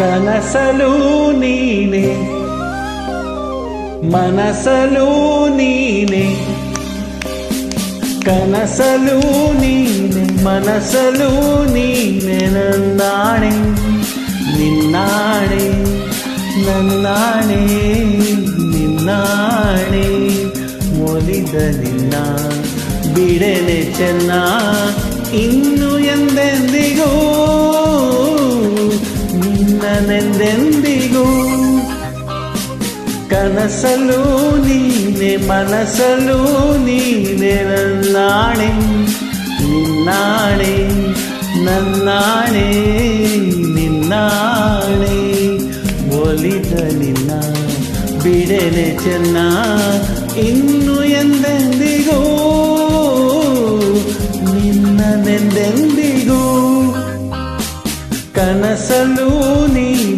ಕನಸಲು ನೀನೆ, ಮನಸಲು ನೀನೆ, ಕನಸಲು ನೀನೆ, ಮನಸಲು ನೀನೆ, ನನ್ನಾಣೆ, ನಿನ್ನಾಣೆ ನನ್ನಾಣೆ, ನಿನ್ನಾಣೆ ಒಲಿದ ನಿನ್ನ ಬಿಡನೆ ಚೆನ್ನ, ಇನ್ನು ಎಂದೆಂದಿಗೂ ನಿನ್ನನೆಂದೆಂದಿಗೂ ಕನಸಲು ನೀನೆ ಮನಸಲು ನೀನೆ, ನನ್ನಾಣೆ, ನಿನ್ನಾಣೆ ನನ್ನಾಣೆ, ನಿನ್ನಾಣೆ. ಒಲಿದ ನಿನ್ನ ಬಿಡನೆ ಚೆನ್ನ ಇನ್ನು ಎಂದೆಂದಿಗೂ? ನಿನ್ನನೆಂದೆಂದಿಗೂ? ಕನಸಲು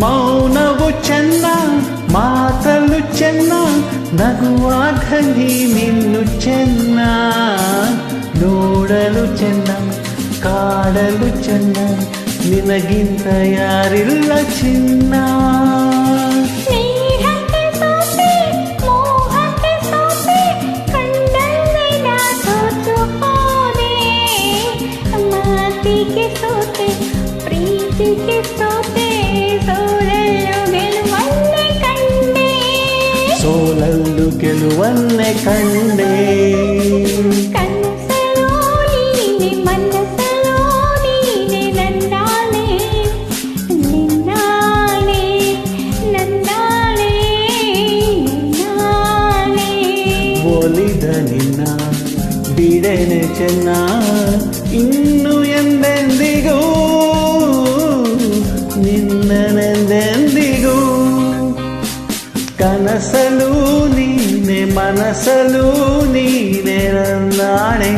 మౌనవు చెన్న మాటలు చెన్న నಗುವಾಗಲಿ నిన్ను చెನ್ನ ನೋಡಲು ಚೆನ್ನ ಕಾಡಲು ಚೆನ್ನ ನಿನಗಿಂತ ಯಾರಿಲ್ಲ ಚಿನ್ನ ನಿನ್ನಾಳೆ ಒಲಿದ ನಿನ್ನ ಬಿಡನೆ ಚೆನ್ನ ಇನ್ನು మనసలు నీనెరన్నాడే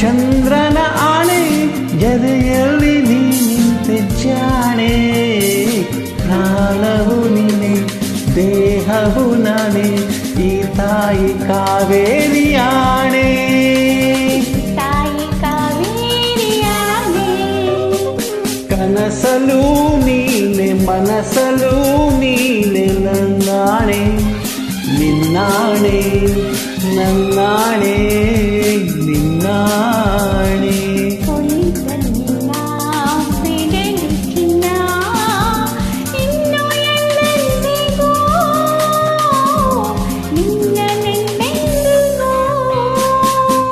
ಚಂದ್ರನ ಆಣೆ ಜದೆಯಲ್ಲಿ ನೀ ನಿಂತೆ ಜಾಣೆ ಪ್ರಾಣವು ನೀನೆ ದೇಹವು ನಾನೇ ಈ ತಾಯಿ ಕಾವೇರಿ ಆಣೆ ತಾಯಿ ಕಾವೇರಿಯಾನೆ ಕನಸಲು ನೀನೆ ಮನಸಲು ನೀನೆ ನನ್ನಾಣೆ ನಿನ್ನಾಣೆ ನನ್ನಾಣೆ നിന്നാണേ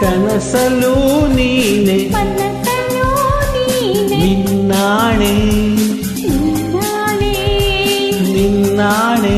ಕನಸಲು ನೀನೆ ನಿನ್ನಾಣೆ ನಿನ್ನಾಣೆ